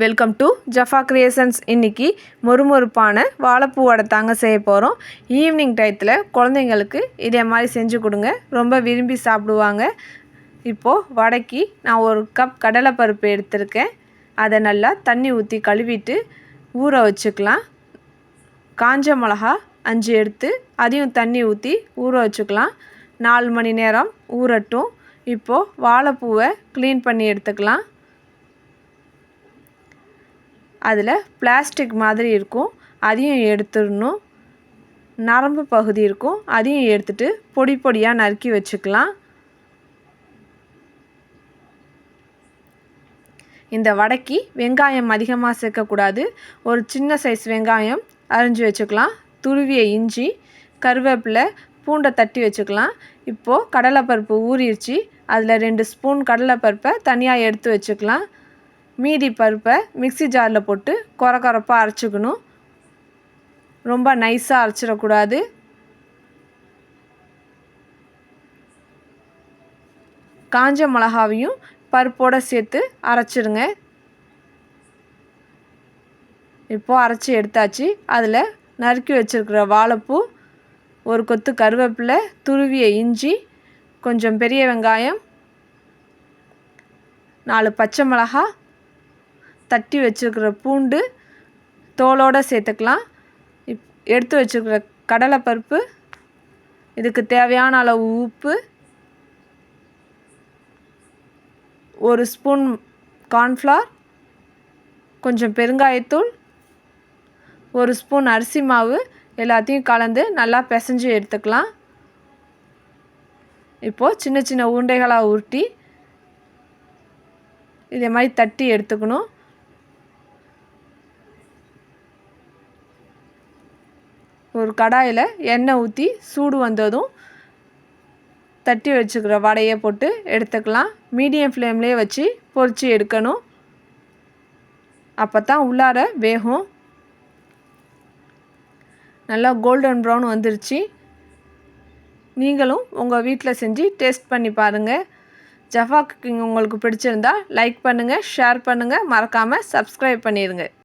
Welcome to Jaffa creations இன்றைக்கி மொறுமொறுப்பான வாழைப்பூ வடை தாங்க செய்ய போகிறோம் ஈவினிங் டயத்தில் குழந்தைங்களுக்கு இதே மாதிரி செஞ்சு கொடுங்க. ரொம்ப விரும்பி சாப்பிடுவாங்க. இப்போது வடைக்கு நான் ஒரு கப் கடலைப்பருப்பு எடுத்திருக்கேன். அதை நல்லா தண்ணி ஊற்றி கழுவிட்டு ஊற வச்சுக்கலாம். காஞ்ச மிளகா அஞ்சு எடுத்து அதையும் தண்ணி ஊற்றி ஊற வச்சுக்கலாம். நாலு மணி நேரம் ஊறட்டும். இப்போது வாழைப்பூவை க்ளீன் பண்ணி எடுத்துக்கலாம். அதில் பிளாஸ்டிக் மாதிரி இருக்கும். அதையும் எடுத்துடணும். நரம்பு பகுதி இருக்கும். அதையும் எடுத்துகிட்டு பொடி பொடியாக நறுக்கி வச்சுக்கலாம். இந்த வடைக்கு வெங்காயம் அதிகமாக சேர்க்கக்கூடாது. ஒரு சின்ன சைஸ் வெங்காயம் அரிஞ்சு வச்சுக்கலாம். துருவிய இஞ்சி கருவேப்பிலை பூண்டை தட்டி வச்சுக்கலாம். இப்போது கடலைப்பருப்பு ஊறிடுச்சு. அதில் ரெண்டு ஸ்பூன் கடலைப்பருப்பை தனியாக எடுத்து வச்சுக்கலாம். மீதி பருப்பை மிக்சி ஜாரில் போட்டு குற குறப்பாக அரைச்சிக்கணும். ரொம்ப நைஸாக அரைச்சிடக்கூடாது. காஞ்ச மிளகாவையும் பருப்போடு சேர்த்து அரைச்சிடுங்க. இப்போது அரைச்சி எடுத்தாச்சு. அதில் நறுக்கி வச்சுருக்கிற வாழைப்பூ ஒரு கொத்து கருவேப்பிலை துருவிய இஞ்சி கொஞ்சம் பெரிய வெங்காயம் நாலு பச்சை மிளகாய் தட்டி வச்சுருக்கிற பூண்டு தோலோடு சேர்த்துக்கலாம். இப் எடுத்து வச்சுருக்கிற கடலைப்பருப்பு இதுக்கு தேவையான அளவு உப்பு ஒரு ஸ்பூன் கார்ன்ஃப்ளார் கொஞ்சம் பெருங்காயத்தூள் ஒரு ஸ்பூன் அரிசி மாவு எல்லாத்தையும் கலந்து நல்லா பிசைஞ்சு எடுத்துக்கலாம். இப்போது சின்ன சின்ன உருண்டைகளாக உருட்டி இதே மாதிரி தட்டி எடுத்துக்கணும். ஒரு கடாயில் எண்ணெய் ஊற்றி சூடு வந்ததும் தட்டி வச்சுக்கிற வடையை போட்டு எடுத்துக்கலாம். மீடியம் ஃப்ளேம்லேயே வச்சு பொறிச்சு எடுக்கணும். அப்போ தான் உள்ளார வேகும். நல்லா கோல்டன் ப்ரௌன் வந்துருச்சு. நீங்களும் உங்கள் வீட்டில் செஞ்சு டேஸ்ட் பண்ணி பாருங்கள் ஜஃபா குக்கிங் உங்களுக்கு பிடிச்சிருந்தா லைக் பண்ணுங்கள் ஷேர் பண்ணுங்கள் மறக்காமல் சப்ஸ்கிரைப் பண்ணிடுங்க